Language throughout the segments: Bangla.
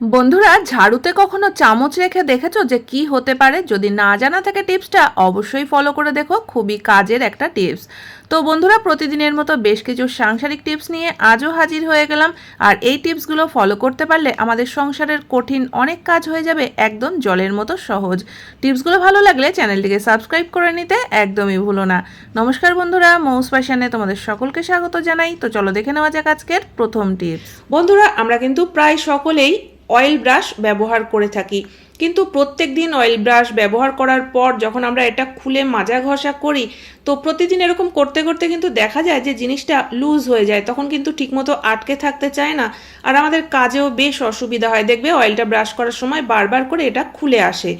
বন্ধুরা, ঝাড়ুতে কখনো চামচ রেখে দেখেছ যে কি হতে পারে? যদি না জানা থাকে টিপসটা, অবশ্যই ফলো করে দেখো, খুবই কাজের একটা টিপস। তো বন্ধুরা, প্রতিদিনের মতো বেশ কিছু সাংসারিক টিপস নিয়ে আজও হাজির হয়ে গেলাম। আর এই টিপসগুলো ফলো করতে পারলে আমাদের সংসারের কঠিন অনেক কাজ হয়ে যাবে, একদম জলের মতো সহজ। টিপসগুলো ভালো লাগলে চ্যানেলটিকে সাবস্ক্রাইব করে নিতে একদমই ভুলো না। নমস্কার বন্ধুরা, মৌস ফ্যাশনে তোমাদের সকলকে স্বাগত জানাই। তো চলো দেখে নেওয়া যাক আজকের প্রথম টিপস। বন্ধুরা, আমরা কিন্তু প্রায় সকলেই অয়েল ব্রাশ ব্যবহার করে থাকি। কিন্তু প্রত্যেক দিন অয়েল ব্রাশ ব্যবহার করার পর যখন আমরা এটা খুলে মাজা ঘষা করি, তো প্রতিদিন এরকম করতে করতে কিন্তু দেখা যায় যে জিনিসটা লুজ হয়ে যায়। তখন কিন্তু ঠিকমতো আটকে থাকতে চায় না। আর আমাদের কাজেও বেশ অসুবিধা হয়। দেখবে অয়েলটা ব্রাশ করার সময় বারবার করে এটা খুলে আসে।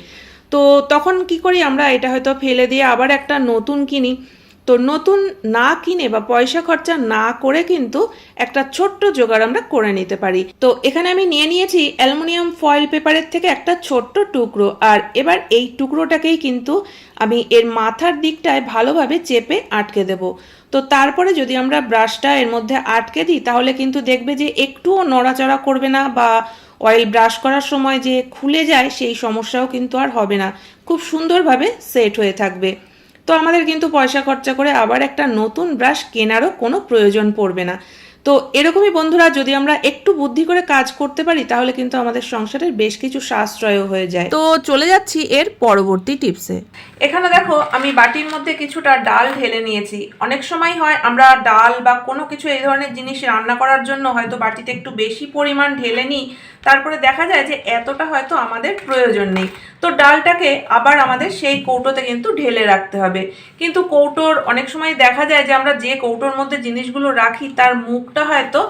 তো তখন কি করি আমরা? এটা হয়তো ফেলে দিয়ে আবার একটা নতুন কিনি। তো নতুন না কিনে বা পয়সা খরচা না করে কিন্তু একটা ছোট্ট জোগাড় আমরা করে নিতে পারি। তো এখানে আমি নিয়ে নিয়েছি অ্যালুমিনিয়াম ফয়েল পেপারের থেকে একটা ছোট্ট টুকরো। আর এবার এই টুকরোটাকেই কিন্তু আমি এর মাথার দিকটায় ভালোভাবে চেপে আটকে দেব। তো তারপরে যদি আমরা ব্রাশটা এর মধ্যে আটকে দিই, তাহলে কিন্তু দেখবে যে একটুও নড়াচড়া করবে না বা অয়েল ব্রাশ করার সময় যে খুলে যায়, সেই সমস্যাও কিন্তু আর হবে না। খুব সুন্দরভাবে সেট হয়ে থাকবে। তো আমাদের কিন্তু পয়সা খরচা করে আবার একটা নতুন ব্রাশ কেনারও কোনো প্রয়োজন পড়বে না। তো এরকমই বন্ধুরা যদি আমরা একটু বুদ্ধি করে কাজ করতে পারি তাহলে কিন্তু আমাদের সংসারের বেশ কিছু সাশ্রয়ও হয়ে যায়। তো চলে যাচ্ছি এর পরবর্তী টিপসে এখানে দেখো আমি বাটির মধ্যে কিছুটা ডাল ঢেলে নিয়েছি। অনেক সময় হয় আমরা ডাল বা কোনো কিছু এই ধরনের জিনিস রান্না করার জন্য হয়তো বাটিতে একটু বেশি পরিমাণ ঢেলে নিই। তারপরে দেখা যায় যে এতটা হয়তো আমাদের প্রয়োজন নেই। তো ডালটাকে আবার আমাদের সেই কৌটোতে কিন্তু ঢেলে রাখতে হবে। কিন্তু কৌটোর অনেক সময় দেখা যায় যে আমরা যে কৌটোর মধ্যে জিনিসগুলো রাখি তার মুখটা হয়তো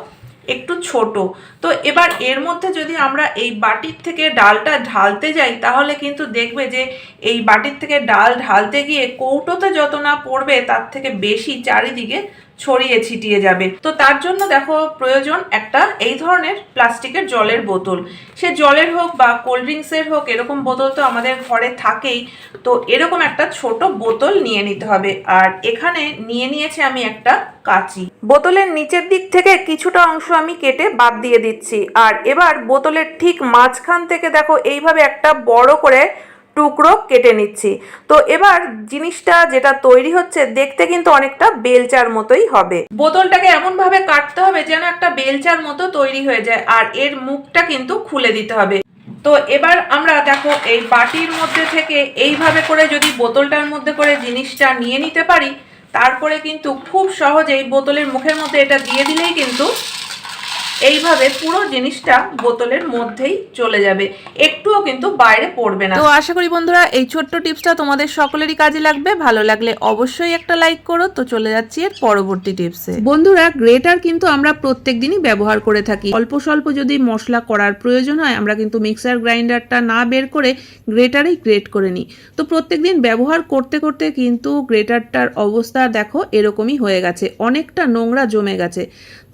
একটু ছোট। তো এবার এর মধ্যে যদি আমরা এই বাটির থেকে ডালটা ঢালতে যাই, তাহলে কিন্তু দেখবে যে এই বাটির থেকে ডাল ঢালতে গিয়ে কৌটোতে যত না পড়বে, তার থেকে বেশি চারিদিকে ছড়িয়ে ছিটিয়ে যাবে। তো তার জন্য দেখো প্রয়োজন একটা এই ধরনের প্লাস্টিকের জলের বোতল। সে জলের হোক বা কোল্ড ড্রিঙ্কসের হোক, এরকম বোতল তো আমাদের ঘরে থাকেই। তো এরকম একটা ছোট বোতল নিয়ে নিতে হবে। আর এখানে নিয়ে নিয়েছে আমি একটা কাঁচি। বোতলের নিচের দিক থেকে কিছুটা অংশ আমি কেটে বাদ দিয়ে দিচ্ছি। আর এবার বোতলের ঠিক মাঝখান থেকে দেখো এইভাবে একটা বড় করে টুকরো কেটে নিচ্ছি। তো এবার জিনিসটা যেটা তৈরি হচ্ছে দেখতে কিন্তু অনেকটা বেলচার মতোই হবে। বোতলটাকে এমন ভাবে কাটতে হবে যেন একটা বেলচার মতো তৈরি হয়ে যায় আর এর মুখটা কিন্তু খুলে দিতে হবে। তো এবার আমরা দেখো এই বাটির মধ্যে থেকে এইভাবে করে যদি বোতলটার মধ্যে করে জিনিসটা নিয়ে নিতে পারি, তারপরে কিন্তু খুব সহজেই বোতলের মুখের মধ্যে এটা দিয়ে দিলেই কিন্তু এইভাবে পুরো জিনিসটা বোতলের মধ্যেই চলে যাবে। একটুও কিন্তু বাইরে পড়বে না। তো আশা করি বন্ধুরা এই ছোট্ট টিপসটা তোমাদের সকলেরই কাজে লাগবে। ভালো লাগলে অবশ্যই একটা লাইক করো। তো চলে যাচ্ছি এর পরবর্তী টিপসে। বন্ধুরা গ্রেটার কিন্তু আমরা প্রত্যেক দিনই ব্যবহার করে থাকি। অল্প স্বল্প যদি মশলা করার প্রয়োজন হয় আমরা কিন্তু মিক্সার গ্রাইন্ডারটা না বের করে গ্রেটারেই গ্রেট করে নিই। তো প্রত্যেক দিন ব্যবহার করতে করতে কিন্তু গ্রেটারটার অবস্থা দেখো এরকমই হয়ে গেছে। অনেকটা নোংরা জমে গেছে।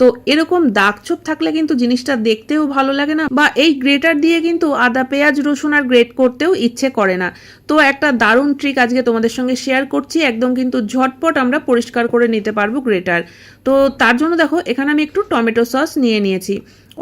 তো এরকম দাগ ছোপ থাকলে কিন্তু জিনিসটা দেখতেও ভালো লাগে না বা এই গ্রেটার দিয়ে কিন্তু আদা, পেঁয়াজ, রসুন আর গ্রেট করতেও ইচ্ছে করে না। তো একটা দারুণ ট্রিক আজকে তোমাদের সঙ্গে শেয়ার করছি, একদম কিন্তু ঝটপট আমরা পরিষ্কার করে নিতে পারব গ্রেটার। তো তার জন্য দেখো, এখানে আমি একটু টমেটো সস নিয়ে নিয়েছি।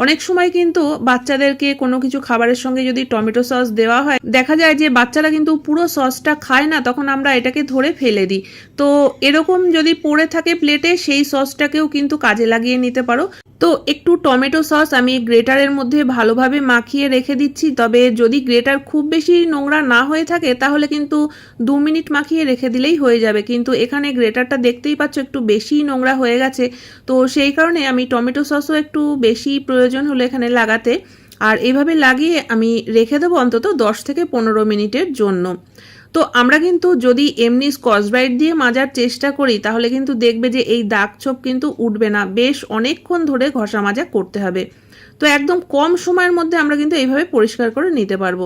অনেক সময় কিন্তু বাচ্চাদেরকে কোনো কিছু খাবারের সঙ্গে যদি টমেটো সস দেওয়া হয়, দেখা যায় যে বাচ্চারা কিন্তু পুরো সসটা খায় না, তখন আমরা এটাকে ধরে ফেলে দিই। তো এরকম যদি পড়ে থাকে প্লেটে সেই সসটাকেও কিন্তু কাজে লাগিয়ে নিতে পারো। তো একটু টমেটো সস আমি গ্রেটারের মধ্যে ভালোভাবে মাখিয়ে রেখে দিচ্ছি। তবে যদি গ্রেটার খুব বেশি নোংরা না হয়ে থাকে, তাহলে কিন্তু দু মিনিট মাখিয়ে রেখে দিলেই হয়ে যাবে। কিন্তু এখানে গ্রেটারটা দেখতেই পাচ্ছ একটু বেশি নোংরা হয়ে গেছে। তো সেই কারণে আমি টমেটো সসও একটু বেশি প্রয়োজন হলো এখানে লাগাতে। আর এভাবে লাগিয়ে আমি রেখে দেবো অন্তত দশ থেকে পনেরো মিনিটের জন্য। তো আমরা কিন্তু যদি এমনি স্কচ ব্রাইট দিয়ে মাজার চেষ্টা করি, তাহলে কিন্তু দেখবে যে এই দাগ ছোপ কিন্তু উঠবে না। বেশ অনেকক্ষণ ধরে ঘষা মাজা করতে হবে। তো একদম কম সময়ের মধ্যে আমরা কিন্তু এইভাবে পরিষ্কার করে নিতে পারব।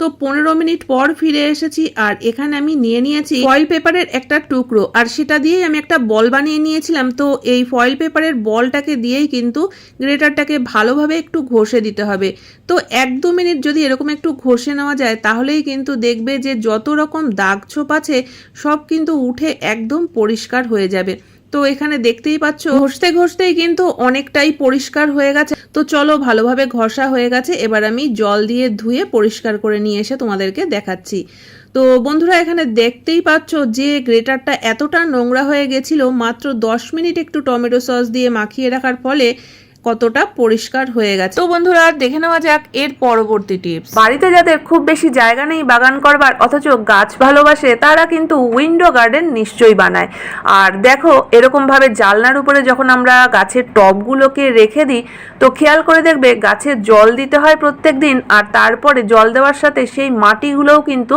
তো পনেরো মিনিট পর ফিরে এসেছি আর এখানে আমি নিয়ে নিয়েছি ফয়েল পেপারের একটা টুকরো। আর সেটা দিয়েই আমি একটা বল বানিয়ে নিয়েছিলাম। তো এই ফয়েল পেপারের বলটাকে দিয়েই কিন্তু গ্রেটারটাকে ভালোভাবে একটু ঘষে দিতে হবে। তো এক দু মিনিট যদি এরকম একটু ঘষে নেওয়া যায়, তাহলেই কিন্তু দেখবে যে যত রকম দাগ ছোপ আছে, সব কিন্তু উঠে একদম পরিষ্কার হয়ে যাবে। তো এখানে দেখতেই পাচ্ছ, ঘষতে ঘষতেই কিন্তু অনেকটাই পরিষ্কার হয়ে গেছে। তো চলো ভালোভাবে ঘষা হয়ে গেছে, এবার আমি জল দিয়ে ধুয়ে পরিষ্কার করে নিয়ে এসে তোমাদেরকে দেখাচ্ছি। তো বন্ধুরা, এখানে দেখতেই পাচ্ছ যে গ্রেটারটা এতটা নোংরা হয়ে গেছিল, মাত্র দশ মিনিট একটু টমেটো সস দিয়ে মাখিয়ে রাখার ফলে কতটা পরিষ্কার হয়ে গেছে। তো বন্ধুরা দেখে নেওয়া যাক এর পরবর্তী টিপস। বাড়িতে যাদের খুব বেশি জায়গা নেই বাগান করবার অথচ গাছ ভালোবাসে তারা কিন্তু উইন্ডো গার্ডেন নিশ্চয়ই বানায়। আর দেখো এরকমভাবে জালনার উপরে যখন আমরা গাছের টবগুলোকে রেখে দিই তো খেয়াল করে দেখবে গাছে জল দিতে হয় প্রত্যেক দিন আর তারপরে জল দেওয়ার সাথে সেই মাটিগুলোও কিন্তু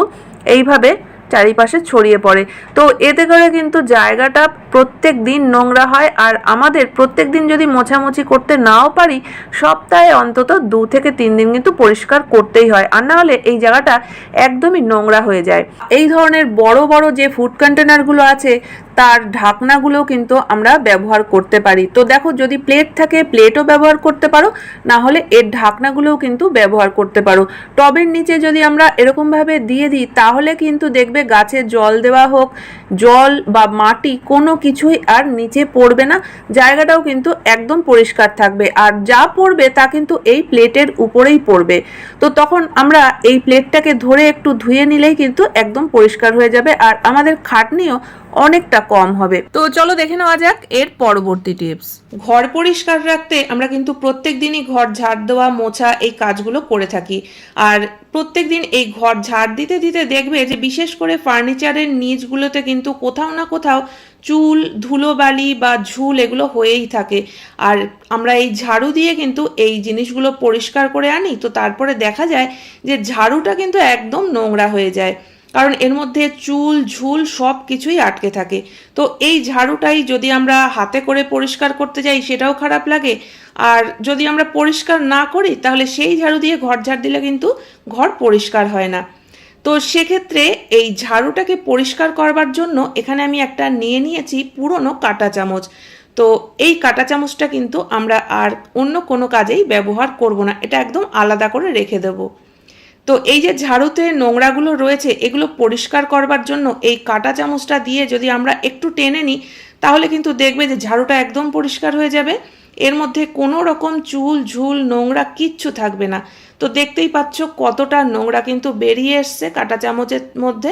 এইভাবে চারিপাশে ছড়িয়ে পড়ে। তো এতে করে কিন্তু জায়গাটা প্রত্যেক দিন নোংরা হয় আর আমাদের প্রত্যেক দিন যদি মোছামুছি করতে নাও পারি, সপ্তাহে অন্তত দু থেকে তিন দিন কিন্তু পরিষ্কার করতেই হয়। আর না হলে এই জায়গাটা একদমই নোংরা হয়ে যায়। এই ধরনের বড় বড় যে ফুড কন্টেনারগুলো আছে, তার ঢাকনাগুলো কিন্তু আমরা ব্যবহার করতে পারি। তো দেখো, যদি প্লেট থাকে প্লেটও ব্যবহার করতে পারো না হলে এর ঢাকনাগুলোও কিন্তু ব্যবহার করতে পারো। টবের নিচে যদি আমরা এরকমভাবে দিয়ে দিই, তাহলে কিন্তু দেখবে গাছে জল দেওয়া হোক, জল বা মাটি কোনো কিছুই আর নিচে পড়বে না, জায়গাটাও কিন্তু একদম পরিষ্কার থাকবে। আর যা পড়বে তা কিন্তু এই প্লেটের উপরেই পড়বে। তো তখন আমরা এই প্লেটটাকে ধরে একটু ধুয়ে নিলেই কিন্তু একদম পরিষ্কার হয়ে যাবে। আর আমাদের খাটনিও অনেকটা কম হবে। তো চলো দেখে নেওয়া যাক এর পরবর্তী টিপস ঘর পরিষ্কার রাখতে আমরা কিন্তু প্রত্যেক দিনই ঘর ঝাড় দেওয়া, মোছা এই কাজগুলো করে থাকি। আর প্রত্যেক দিন এই ঘর ঝাড় দিতে দিতে দেখবে যে বিশেষ করে ফার্নিচারের নিচগুলোতে কিন্তু কোথাও না কোথাও চুল, ধুলোবালি বা ঝুল এগুলো হয়েই থাকে। আর আমরা এই ঝাড়ু দিয়ে কিন্তু এই জিনিসগুলো পরিষ্কার করে আনি, তো তারপরে দেখা যায় যে ঝাড়ুটা কিন্তু একদম নোংরা হয়ে যায়। কারণ এর মধ্যে চুল, ঝুল সব কিছুই আটকে থাকে। তো এই ঝাড়ুটাই যদি আমরা হাতে করে পরিষ্কার করতে যাই, সেটাও খারাপ লাগে। আর যদি আমরা পরিষ্কার না করি, তাহলে সেই ঝাড়ু দিয়ে ঘর ঝাড় দিলে কিন্তু ঘর পরিষ্কার হয় না। তো সেক্ষেত্রে এই ঝাড়ুটাকে পরিষ্কার করবার জন্য এখানে আমি একটা নিয়ে নিয়েছি পুরনো কাঁটা চামচ। তো এই কাঁটা চামচটা কিন্তু আমরা আর অন্য কোনো কাজেই ব্যবহার করব না। এটা একদম আলাদা করে রেখে দেবো। তো এই যে ঝাড়ুতে নোংরাগুলো রয়েছে, এগুলো পরিষ্কার করবার জন্য এই কাটা চামচটা দিয়ে যদি আমরা একটু টেনে নিই, তাহলে কিন্তু দেখবে যে ঝাড়ুটা একদম পরিষ্কার হয়ে যাবে। এর মধ্যে কোনো রকম চুল, ঝুল, নোংরা কিচ্ছু থাকবে না। তো দেখতেই পাচ্ছ কতটা নোংরা কিন্তু বেরিয়ে এসছে কাটা চামচের মধ্যে।